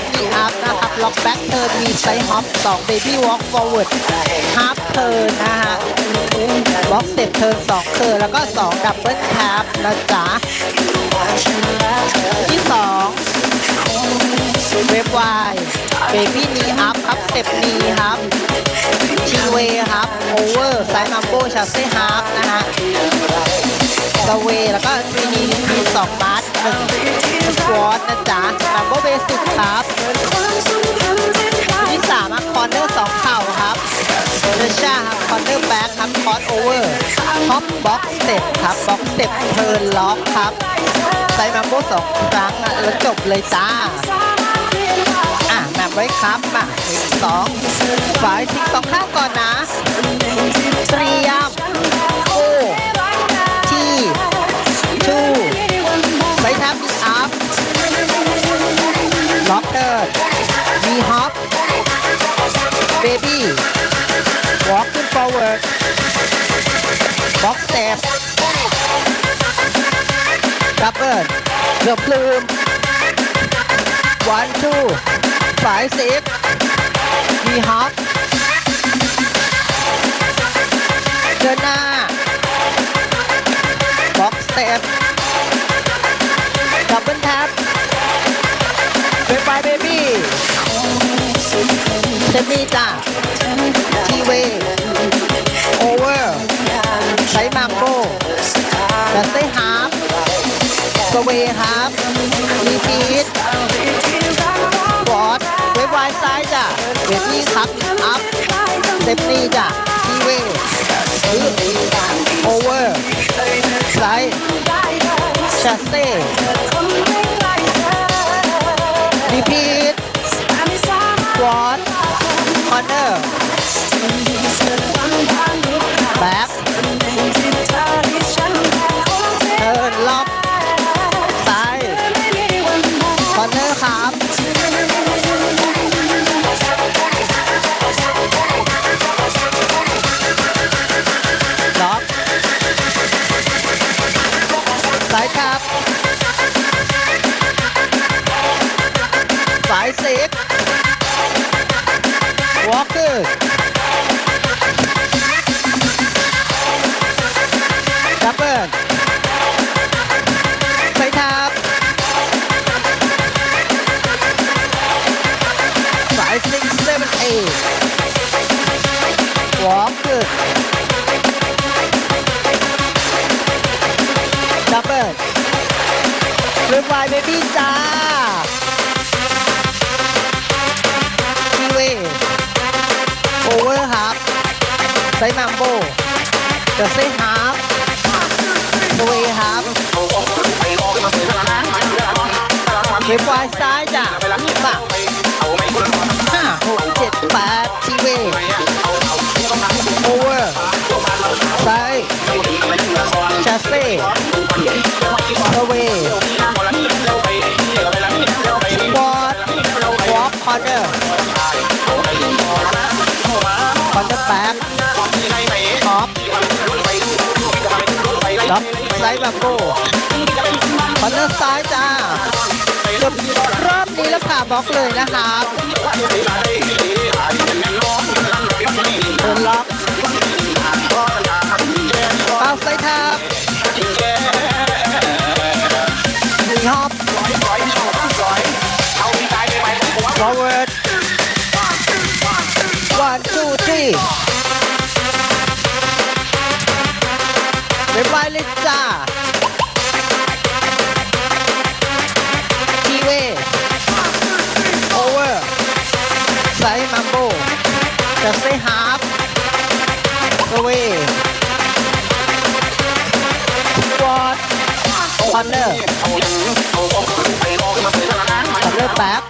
บมีอัพนะครับล็อกแบ็กเทิร์นมีไซฮอปสองเบบี้วอล์กฟอร์เวิร์ดฮาร์ปเทิร์นนะฮะบล็อกเต็ปเทิร์นสองเทิร์นแล้วก็สองดับเบิลแท็บนะจ๊ะที่สองเว็บวายเบบี้นีอัพครับเต็ปนีครับทีเวครับโอเวอร์ไซมัมโบชาเซ่ฮาร์ปนะฮะ สเวแล้วก็ทีนีมีสองมาร์ทหนึ่งสควอตนะจ๊ะลัมโบเบสิกครับที่สามคอร์เนอร์สองเข่าครับเดชาครับคอร์เนอร์แบ็คครับคอร์สโอเวอร์ท็อปบ็อกสเต็ปครับบ็อกสเต็ปเทิร์นล็อกครับไซมัมโบสองครั้งอะแล้วจบเลยจ้าอะนับไว้ครับมาหนึ่งสองฝ่ายทิ้งสองข้างก่อนนะเตรียม เบบี้วอล์กขึ้น forward บ็อกสเต็ปดับเบิลเกือบลืม one two five six มีฮอปเดินหน้าบ็อกสเต็ปดับเบิลแท็บเบไป เบบี้เซมี่จ้าทีเวโอเวอร์ไซมัมโบดัสเซฮาร์ฟสเวครับรีพีทบอดเว็บไวซ้ายจ้ะเวบี้ครับอัพเซฟนี่จ้ะทีเวโอเวอร์ไซชาเซ่ เนอแบ็คเทินล็อกซ้ายคอนเนอร์ครับล็อกซ้ายครับสายเซ็ กวอลเกอร์ดับเบิลไปทับสายซิกเซเว่นเอวอลเกอร์ดับเบิลเรียบไวเบบี้จ้า โอเวอร์ฮับไซมัมโบเดอะเซ่ฮับสเวฮับเก็บไวซ้ายจ้ะมาห้าหกเจ็ดแปดทีเวโอเวอร์ซ้ายชาเซ่สเวบอดวอล์กคอร์เนอร์ คอนเตอร์แบ็คท็อปล็อกไซด์แบบโก้คอนเตอร์ซ้ายจ้าจบรอบนี้แล้วผ่าบล็อกเลยนะครับ one two three บ๊ายบายเลยจ้าทีเวโอเวอร์ไซมัมโบจะเซฮาร์ฟเววอดคอนเนอร์คอนเนอร์แบ็ค